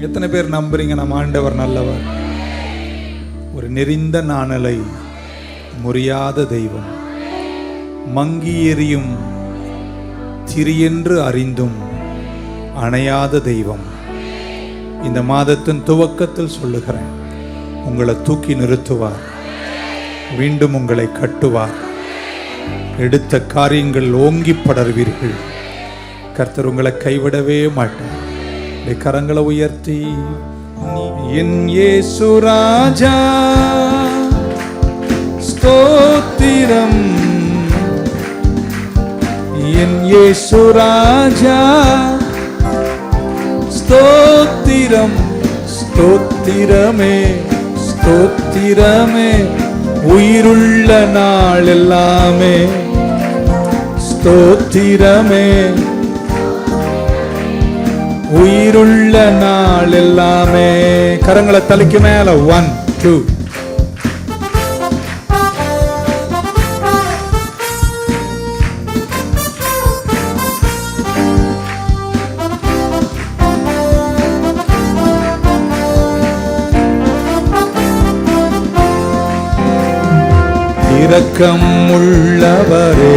எத்தனை பேர் நம்புறீங்க? நம்ம ஆண்டவர் நல்லவர். ஒரு நெறிந்த நாணலை முறியாத தெய்வம். மங்கி எறியும் திரியென்று அறிந்தும் அணையாத தெய்வம். இந்த மாதத்தின் துவக்கத்தில் சொல்லுகிறேன் உங்களை தூக்கி நிறுத்துவார். மீண்டும் உங்களை கட்டுவார். எடுத்த காரியங்கள் ஓங்கி படர்வீர்கள். கர்த்தர் உங்களை கைவிடவே மாட்டார். கரங்களை உயர்த்தி என் ஏசு ராஜா ஸ்தோத்திரம். என் ஏசு ராஜா ஸ்தோத்திரம். ஸ்தோத்திரமே ஸ்தோத்திரமே உயிருள்ள நாள் எல்லாமே. ஸ்தோத்திரமே. உயிருள்ள நாள் எல்லாமே கரங்களை தலைக்கு மேல. ஒன் டூ இரக்கம் உள்ளவரே.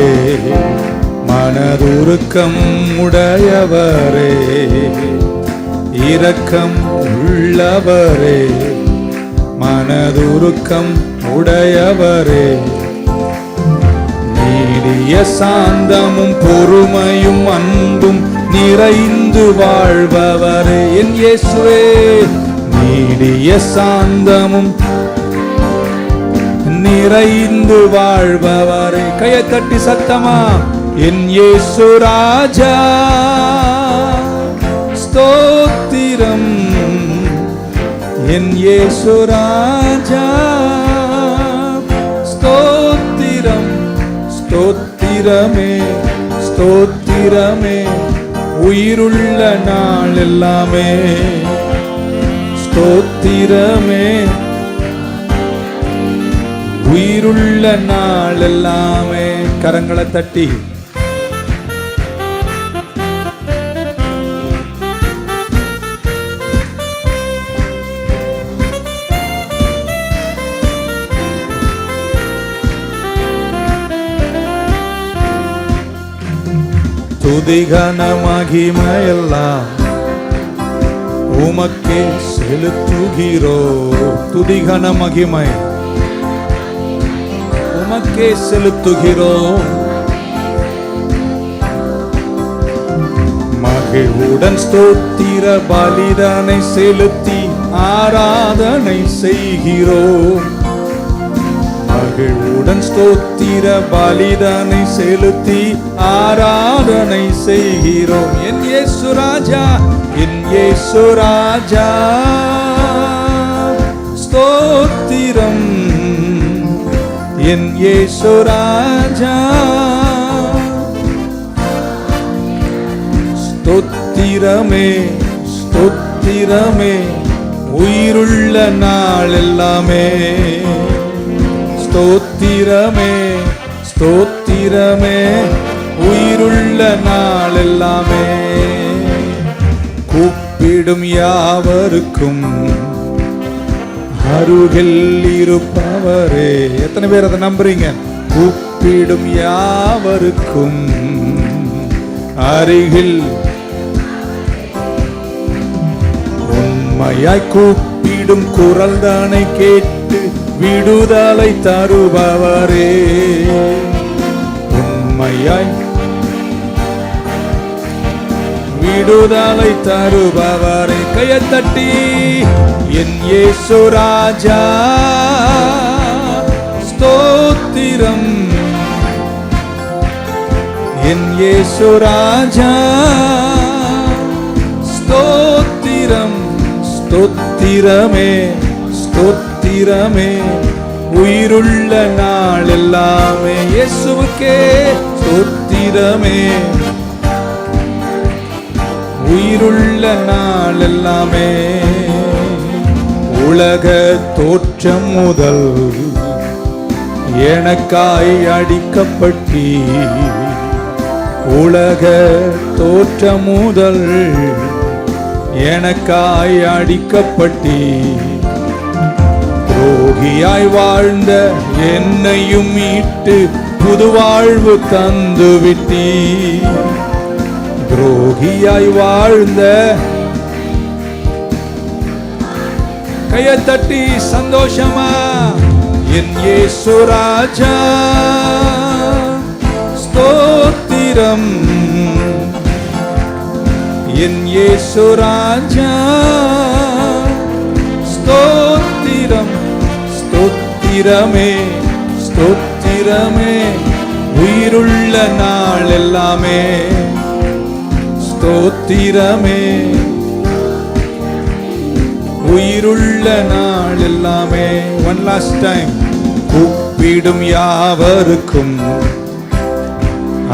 மனதுருக்கம் உடையவரே இரக்கம் உள்ளவரே மனதுருக்கம் உடையவரே. நீடிய சாந்தமும் பொறுமையும் அன்பும் நிறைந்து வாழ்பவரே என் இயேசுவே. நீடிய சாந்தமும் நிறைந்து வாழ்பவரே. கையை தட்டி சத்தமா? என் இயேசு ராஜா ஸ்தோத்திரம். என் இயேசு ராஜா ஸ்தோத்திரம். ஸ்தோத்திரமே ஸ்தோத்திரமே உயிருள்ள நாள் எல்லாமே ஸ்தோத்திரமே உயிருள்ள நாள் எல்லாமே கரங்களை தட்டி. துதிகன மகிமையெல்லாம் உமக்கே செலுத்துகிறோ. துதிகன மகிமை. உமக்கே செலுத்துகிறோ. மகிழ்வுடன் ஸ்தோத்திர பலிதனை செலுத்தி ஆராதனை செய்கிறோம் மகிழ்வுடன் ஸ்தோத்திர பலிதனை செலுத்தி ஆரா ஆராதனை செய்கிறோம். என் இயேசு ராஜா என் இயேசு ராஜா. ஸ்தோத்திரம். என் இயேசு ராஜா. ஸ்தோத்திரமே ஸ்தோத்திரமே உயிருள்ள நாள் எல்லாமே ஸ்தோத்திரமே ஸ்தோத்திரமே. உள்ள நாள் எல்லாமே கூப்பிடும் யாவருக்கும். அருகில் இருப்பவரே. எத்தனை பேர் அதை நம்புறீங்க? கூப்பிடும் யாவருக்கும். அருகில் உண்மையாய் கூப்பிடும் குரல் தானை கேட்டு விடுதலை தருபவரே. உண்மையாய் விடுதலை தருபவரை கையத்தட்டி என் இயேசு ராஜா ஸ்தோத்திரம். என் இயேசு ராஜா ஸ்தோத்திரம். ஸ்தோத்திரமே ஸ்தோத்திரமே. உயிருள்ள நாள் எல்லாமே இயேசுவுக்கே ஸ்தோத்திரமே. உயிருள்ள நாள் எல்லாமே உலக தோற்றம் முதல் எனக்காய் அடிக்கப்பட்டி உலக தோற்றம் முதல் எனக்காய் அடிக்கப்பட்டி துரோகியாய் வாழ்ந்த என்னையும் மீட்டு புது வாழ்வு தந்து துரோகியாய் வாழ்ந்த. கையை தட்டி சந்தோஷமா? என் ஏசு ராஜா. ஸ்தோத்திரம். என் ஏசு ராஜா. ஸ்தோத்திரம். ஸ்தோத்திரமே ஸ்தோத்திரமே. உயிருள்ள நாள் எல்லாமே. ஸ்தோத்திரமே உயிருள்ள நாள் எல்லாமே ஒன் லாஸ்ட் டைம் கூப்பிடும் யாவருக்கும்.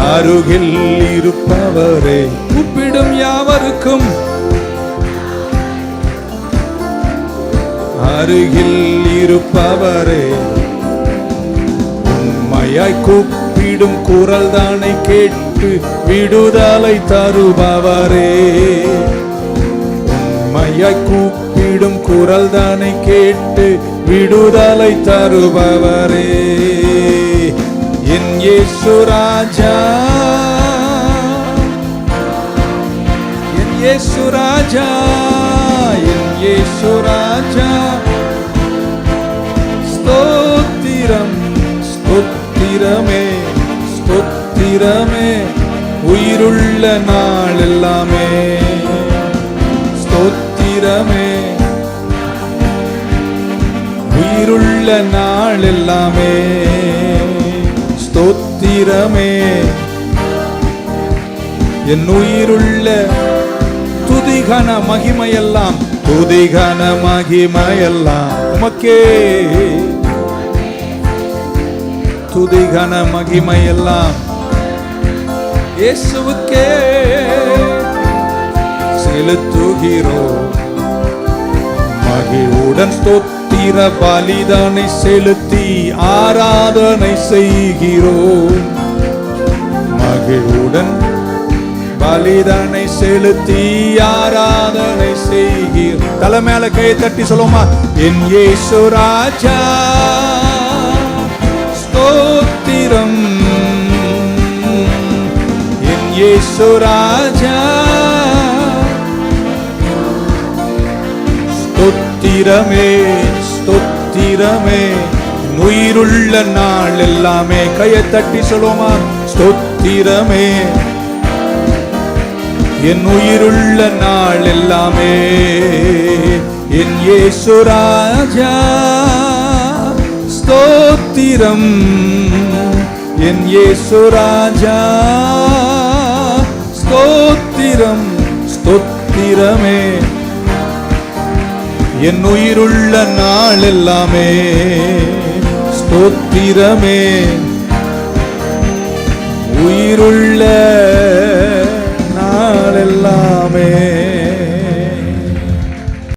அருகில் இருப்பவரே கூப்பிடும் யாவருக்கும். அருகில் இருப்பவரே உண்மையாய் கூப்பிடும் குரல் தானே கேட்டு விடுதலை தருபவரே. உண்மையாய் கூப்பிடும் குரல் தானே கேட்டு விடுதலை தருபவரே. என் இயேசு ராஜா என் இயேசு ராஜா என் இயேசு ராஜா. ஸ்தோத்திரம் ஸ்தோத்திரமே. ஸ்தோத்திரமே உயிருள்ள நாள் எல்லாமே ஸ்தோத்திரமே. உயிருள்ள நாள் எல்லாமே ஸ்தோத்திரமே. என் உயிருள்ள துதிகன மகிமையெல்லாம் துதிகன மகிமையெல்லாம் உமக்கே. துதிகன மகிமையெல்லாம் இயேசுவுக்கே செலுத்துகிறோம் மகிழ்வுடன் ஸ்தோத்திர பலிதானை செலுத்தி ஆராதனை செய்கிறோம் மகிழ்வுடன் பலிதானை செலுத்தி ஆராதனை செய்கிறோம். தலை மேல கை தட்டி சொல்லுமா என் ஏசு ராஜா. என் இயேசு ராஜா. ஸ்தோத்திரமே ஸ்தோத்திரமே. உயிருள்ள நாள் எல்லாமே. கையை தட்டி சொல்லுவோமா? ஸ்தோத்திரமே. என் உயிருள்ள நாள் எல்லாமே. என் இயேசு ராஜா. ஸ்தோத்திரம். என் இயேசு ராஜா. ஸ்தோத்திரம் ஸ்தோத்திரமே. என் உயிருள்ள நாள் எல்லாமே ஸ்தோத்திரமே. உயிருள்ள நாள் எல்லாமே